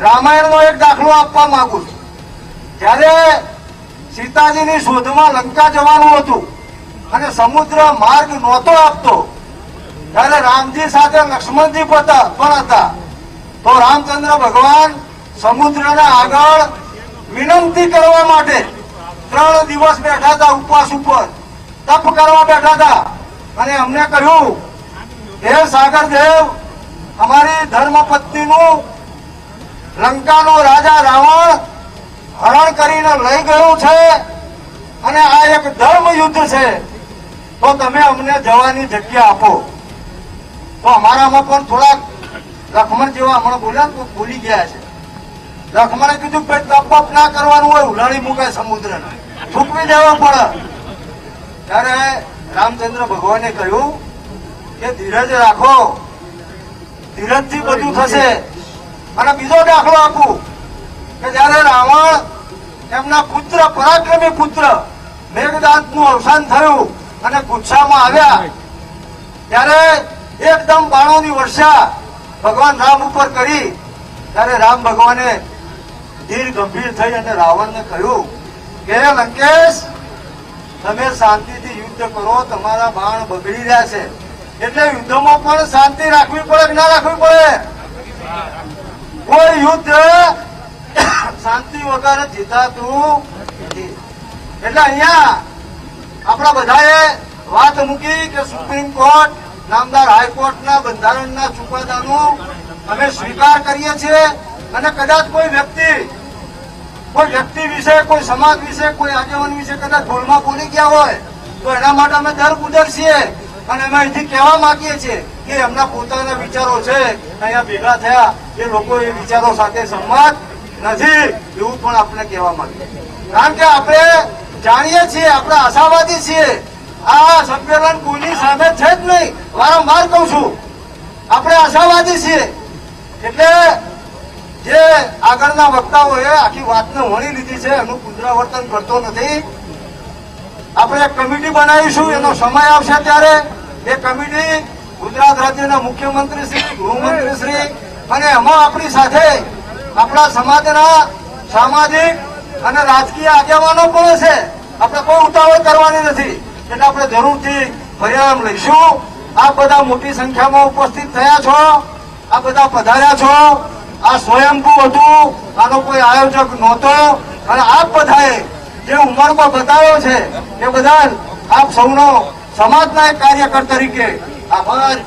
રામાયણનો એક દાખલો આપવા માંગુ છું. જ્યારે સીતાજીની શોધમાં લંકા જવાનું હતું અને સમુદ્ર માર્ગ નહોતો આપતો, ત્યારે રામજી સાથે લક્ષ્મણજી પણ હતા તો રામચંદ્ર ભગવાન સમુદ્રના આગળ વિનંતી કરવા માટે ત્રણ દિવસ બેઠા હતા ઉપવાસ ઉપર. તપ કરવા બેઠા હતા અને અમને કહ્યું, હે સાગર દેવ લંકાનો રાજા રાવણ હરણ કરીને લઈ ગયું છે અને આ એક ધર્મ યુદ્ધ છે. તો તમે અમને જવાની જગ્યા આપો. તો અમારામાં પણ થોડાક લખમણ જેવા હમણાં બોલ્યા ભૂલી ગયા છે. લખમણે કીધું કે તપ ના કરવાનું હોય, ઉલાળી સમુદ્ર સમુદ્રને. થૂકવી જવા પડે. ત્યારે રામચંદ્ર ભગવાને કહ્યું કે ધીરજ રાખો. ધીરજથી બધું થશે. અને બીજો દાખલો આપું કે જ્યારે રાવણ એમના પુત્ર, પરાક્રમી પુત્ર મેઘદાંતનું અવસાન થયું અને ગુસ્સામાં આવ્યા, ત્યારે એકદમ બાણોની વર્ષા ભગવાન રામ ઉપર કરી, ત્યારે રામ ભગવાને ધીર ગંભીર થઈ અને રાવણને કહ્યું કે, લંકેશ, તમે શાંતિથી યુદ્ધ કરો, તમારા બાણ બગડી રહ્યા છે. એટલે યુદ્ધમાં પણ શાંતિ રાખવી પડે કે ના રાખવી પડે? કોઈ યુદ્ધ શાંતિ વગર જીતાતું નથી. એટલે અહીંયા આપણા બધાએ વાત મૂકી કે સુપ્રીમ કોર્ટ, નામદાર હાઈકોર્ટના બંધારણના ચુકાદાનો અમે સ્વીકાર કરીએ છીએ અને કદાચ કોઈ વ્યક્તિ કોઈ વ્યક્તિ વિશે, કોઈ સમાજ વિશે, કોઈ આગેવાન વિશે કદાચ ભૂલમાં બોલી ગયા હોય, તો એના માટે અમે દર ગુજર છીએ અને અમે અહીંથી કહેવા માંગીએ છીએ કે એમના પોતાના વિચારો છે અહીંયા ભેગા થયા, એ લોકો એ વિચારો સાથે સંમત નથી એવું પણ આપણે કહેવા માંગે કારણ કે આપણે જાણીએ છીએ, આપણે આશાવાદી છીએ. આ સંમેલન કોઈની સાથે છે જ નહીં. વારંવાર કહું છું, આપણે આશાવાદી છીએ. એટલે જે આગળના વક્તાઓએ આખી વાતને વણી લીધી છે, એનું પુનરાવર્તન કરતો નથી. આપણે એક કમિટી બનાવીશું, એનો સમય આવશે ત્યારે. એ કમિટી ગુજરાત રાજ્યના મુખ્યમંત્રી શ્રી, ગૃહમંત્રી શ્રી અને એમાં આપણી સાથે આપણા સમાજના સામાજિક અને રાજકીય આગેવાનો પણ છે. આપણે કોઈ ઉતાવળ કરવાની નથી. એટલે આપણે જરૂરથી પરિણામ લઈશું. આ બધા મોટી સંખ્યામાં ઉપસ્થિત થયા છો. આ બધા પધાર્યા છો. આ સ્વયંભૂ હતું. આનો કોઈ આયોજક નહોતો. અને આપ બધાએ જે ઉંમરમાં બતાવ્યો છે, એ બધા આપ સૌનો સમાજના એક કાર્યકર તરીકે આભાર.